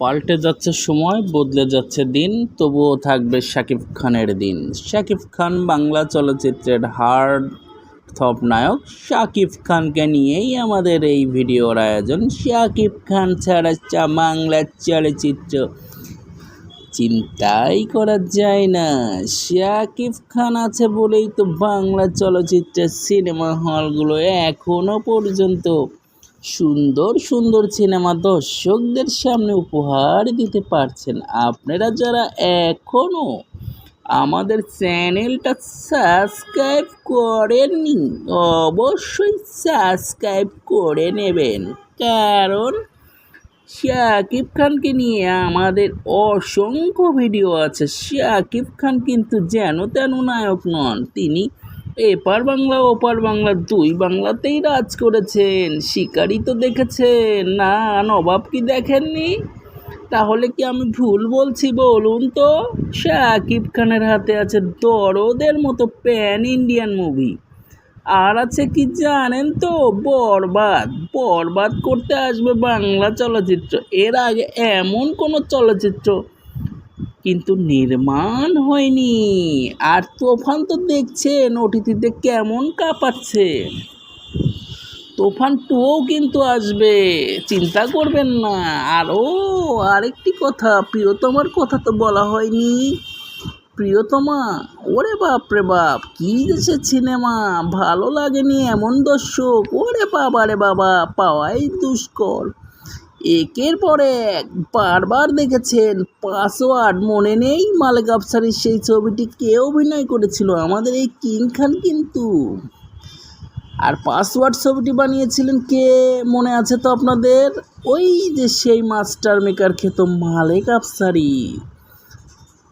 পাল্টে যাচ্ছে সময়, বদলে যাচ্ছে দিন, তবুও থাকবে শাকিব খানের দিন। শাকিব খান বাংলা চলচ্চিত্রের হার্ড থপ নায়ক শাকিব খানকে নিয়েই আমাদের এই ভিডিওর আয়োজন। শাকিব খান ছাড়া বাংলা চলচ্চিত্র চিন্তাই করা যায় না। শাকিব খান আছে বলেই তো বাংলা চলচ্চিত্রের সিনেমা হলগুলো এখনও পর্যন্ত সুন্দর সুন্দর সিনেমা দর্শকদের সামনে উপহার দিতে পারছেন আপনারা যারা এখনও আমাদের চ্যানেলটা সাবস্ক্রাইব করেননি, অবশ্যই সাবস্ক্রাইব করে নেবেন। কারণ শাকিব খানকে নিয়ে আমাদের অসংখ্য ভিডিও আছে। শাকিব খান কিন্তু যেন তেন নায়ক নন, তিনি এপার বাংলা ওপার বাংলা, দুই বাংলাতেই রাজ করেছেন। শিকারি তো দেখেছেন। না, নবাব কি দেখেননি? তাহলে কি আমি ভুল বলছি বলুন তো? শাকিব খানের হাতে আছে দরদের মতো প্যান ইন্ডিয়ান মুভি। আর আছে কি জানেন তো? বরবাদ। বরবাদ করতে আসবে বাংলা চলচ্চিত্র। এর আগে এমন কোনো চলচ্চিত্র কিন্তু নির্মাণ হয়নি। আর তোফান তো দেখছেন ওটিটিতে কেমন কাঁপাচ্ছে। তোফান টুও কিন্তু আসবে, চিন্তা করবেন না। আর ও আরেকটি কথা, প্রিয়তমার কথা তো বলা হয়নি। প্রিয়তমা, ওরে বাপ রে বাপ, কী দেশে সিনেমা, ভালো লাগেনি এমন দর্শক। ওরে বাবা রে বাবা, পাওয়াই দুষ্কর। একের পর এক বারবার দেখেছেন পাসওয়ার্ড মনে নেই মালেক আফসারির সেই ছবিটি কে অভিনয় করেছিল, আমাদের এই কিং খান কিন্তু। আর পাসওয়ার্ড ছবিটি বানিয়েছিলেন কে, মনে আছে তো আপনাদের? ওই যে সেই মাস্টার মেকার খেত মালেক আফসারি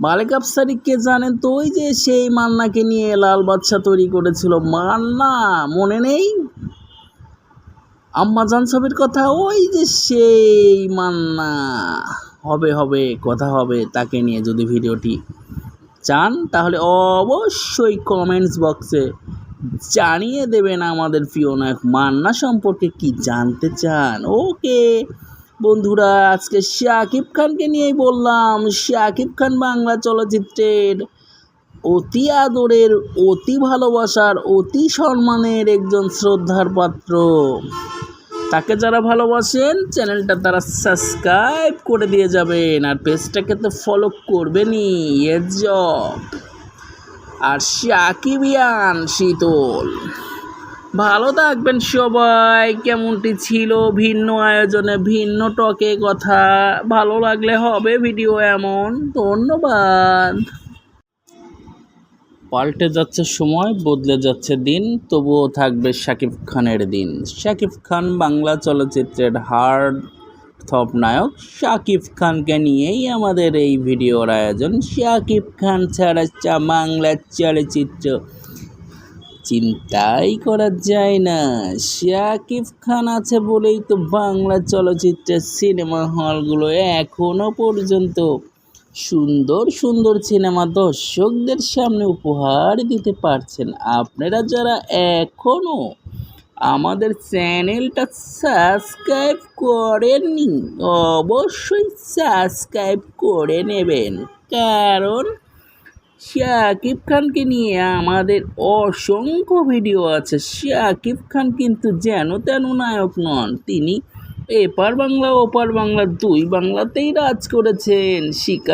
মালেক আফসারি কে জানেন তো? ওই যে সেই মান্নাকে নিয়ে লাল বাচ্চা তৈরি করেছিল। মান্না মনে নেই? আম্মাজান ছবির কথা, ওই যে সেই মান্না। হবে হবে, কথা হবে, তাকে নিয়ে যদি ভিডিওটি চান, তাহলে অবশ্যই কমেন্টস বক্সে জানিয়ে দেবেন আমাদের প্রিয় নায়ক মান্না সম্পর্কে কি জানতে চান। ওকে, বন্ধুরা, আজকে শাকিব খানকে নিয়েই বললাম, শাকিব খান বাংলা চলচ্চিত্রের অতি আদরের, অতি ভালোবাসার, অতি সম্মানের একজন শ্রদ্ধার পাত্র। তাকে যারা ভালোবাসেন, চ্যানেলটা তারা সাবস্ক্রাইব করে দিয়ে যাবেন। আর পেজটাকে তো ফলো করবেনই। এজব আর শাকিবিয়ান শীতল। ভালো থাকবেন সবাই। কেমনটি ছিল? ভিন্ন আয়োজনে ভিন্ন টকে কথা। ভালো লাগলে হবে ভিডিও এমন। ধন্যবাদ। পাল্টে যাচ্ছে সময়, বদলে যাচ্ছে দিন, তবুও থাকবে শাকিব খানের দিন। শাকিব খান বাংলা চলচ্চিত্রের হার্ড থপ নায়ক। শাকিব খানকে নিয়েই আমাদের এই ভিডিওর আয়োজন। শাকিব খান ছাড়া চা বাংলা চলচ্চিত্র চিন্তাই করা যায় না। শাকিব খান আছে বলেই তো বাংলা চলচ্চিত্রের সিনেমা হলগুলো এখনও পর্যন্ত সুন্দর সুন্দর সিনেমা দর্শকদের সামনে উপহার দিতে পারছেন আপনারা যারা এখনও আমাদের চ্যানেলটা সাবস্ক্রাইব করেননি, অবশ্যই সাবস্ক্রাইব করে নেবেন। কারণ শাকিব খানকে নিয়ে আমাদের অসংখ্য ভিডিও আছে। শাকিব খান কিন্তু যেন তেন নায়ক নন, তিনি এপার বাংলা, ওপার বাংলা, দুই বাংলাতেই রাজ করেছেন। শিকার